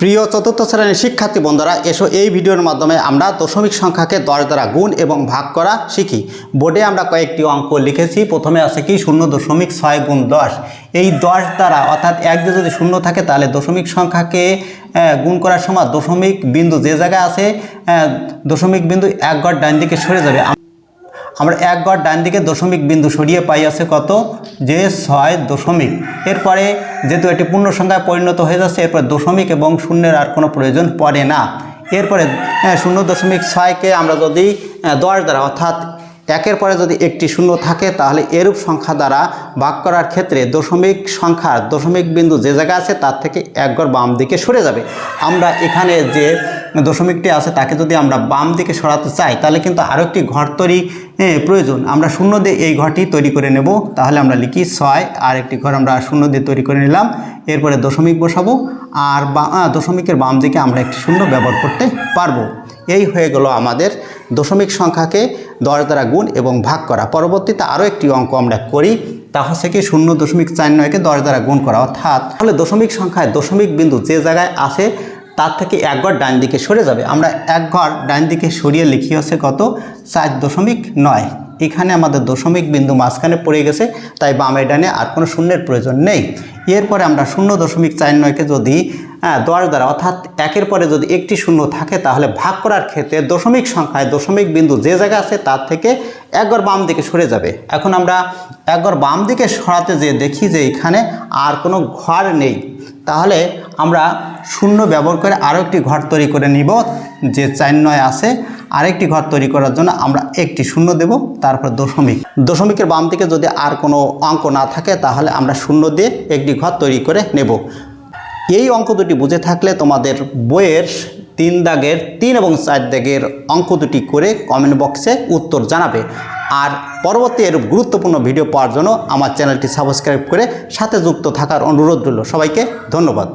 প্রিয় চতুর্থ শ্রেণির শিক্ষার্থী বন্ধুরা, এসো এই ভিডিওর মাধ্যমে আমরা দশমিক সংখ্যাকে দশ দ্বারা গুণ এবং ভাগ করা শিখি। বোর্ডে আমরা কয়েকটি অঙ্ক লিখেছি, প্রথমে আছে কি শূন্য দশমিক ছয় গুণ দশ। এই দশ দ্বারা, অর্থাৎ এক যদি শূন্য থাকে, তাহলে দশমিক সংখ্যাকে গুণ করার সময় দশমিক বিন্দু যে জায়গায় আছে দশমিক বিন্দু এক ঘর ডান দিকে সরে যাবে। আমরা এক ঘর ডান দিকে দশমিক বিন্দু সরিয়ে পাই আছে কত? যে ছয় দশমিক। এরপরে যেহেতু এটি পূর্ণ সংখ্যায় পরিণত হয়ে যাচ্ছে, এরপরে দশমিক এবং শূন্যের আর কোনো প্রয়োজন পড়ে না। এরপরে শূন্য দশমিক ছয়কে আমরা যদি দশ দ্বারা, অর্থাৎ একের পরে যদি একটি শূন্য থাকে, তাহলে এরূপ সংখ্যা দ্বারা ভাগ করার ক্ষেত্রে দশমিক সংখ্যার দশমিক বিন্দু যে জায়গা আছে, তার থেকে এক ঘর বাম দিকে সরে যাবে। আমরা এখানে যে দশমিকটি আছে, তাকে যদি আমরা বাম দিকে সরাতে চাই, তাহলে কিন্তু আরও একটি ঘর তৈরি এ, প্রয়োজন। আমরা শূন্য দিয়ে এই ঘরটি তৈরি করে নেব। তাহলে আমরা লিখি ছয় আর একটি ঘর আমরা শূন্য দিয়ে তৈরি করে নিলাম। এরপরে দশমিক বসাবো আর বা দশমিকের বাম দিকে আমরা একটি শূন্য ব্যবহার করতে পারব। এই হয়ে গেল আমাদের দশমিক সংখ্যাকে দশ দ্বারা গুণ এবং ভাগ করা। পরবর্তীতে আরও একটি অঙ্ক আমরা করি। তা হচ্ছে কি শূন্য দশমিক চার নয়কে দশ দ্বারা গুণ করা। অর্থাৎ তাহলে দশমিক সংখ্যায় দশমিক বিন্দু যে জায়গায় আছে তার থেকে এক ঘর ডান দিকে সরে যাবে। আমরা এক ঘর ডান দিকে সরিয়ে লিখি হচ্ছে কত? চার দশমিক নয়। এখানে আমাদের দশমিক বিন্দু মাঝখানে পড়ে গেছে তাই বামে ডানে আর কোনো শূন্যের প্রয়োজন নেই। এরপরে আমরা শূন্য দশমিক চার নয়কে যদি হ্যাঁ, দশ দ্বারা অর্থাৎ একের পরে যদি একটি শূন্য থাকে তাহলে ভাগ করার ক্ষেত্রে দশমিক সংখ্যায় দশমিক বিন্দু যে জায়গা আছে তার থেকে একবার বাম দিকে সরে যাবে। এখন আমরা একবার বাম দিকে সরাতে যে দেখি যে এখানে আর কোনো ঘর নেই। তাহলে আমরা শূন্য ব্যবহার করে আরও একটি ঘর তৈরি করে নিব, যে চার নয় আছে। আরেকটি ঘর তৈরি করার জন্য আমরা একটি শূন্য দেব, তারপর দশমিক। দশমিকের বাম দিকে যদি আর কোনো অঙ্ক না থাকে, তাহলে আমরা শূন্য দিয়ে একটি ঘর তৈরি করে নেব। এই অঙ্ক দুটি বুঝে থাকলে তোমাদের বইয়ের তিন দাগের তিন এবং চার দাগের অঙ্ক দুটি করে কমেন্ট বক্সে উত্তর জানাবে। আর পরবর্তী এরূপ গুরুত্বপূর্ণ ভিডিও পাওয়ার জন্য আমার চ্যানেলটি সাবস্ক্রাইব করে সাথে যুক্ত থাকার অনুরোধ রইল। সবাইকে ধন্যবাদ।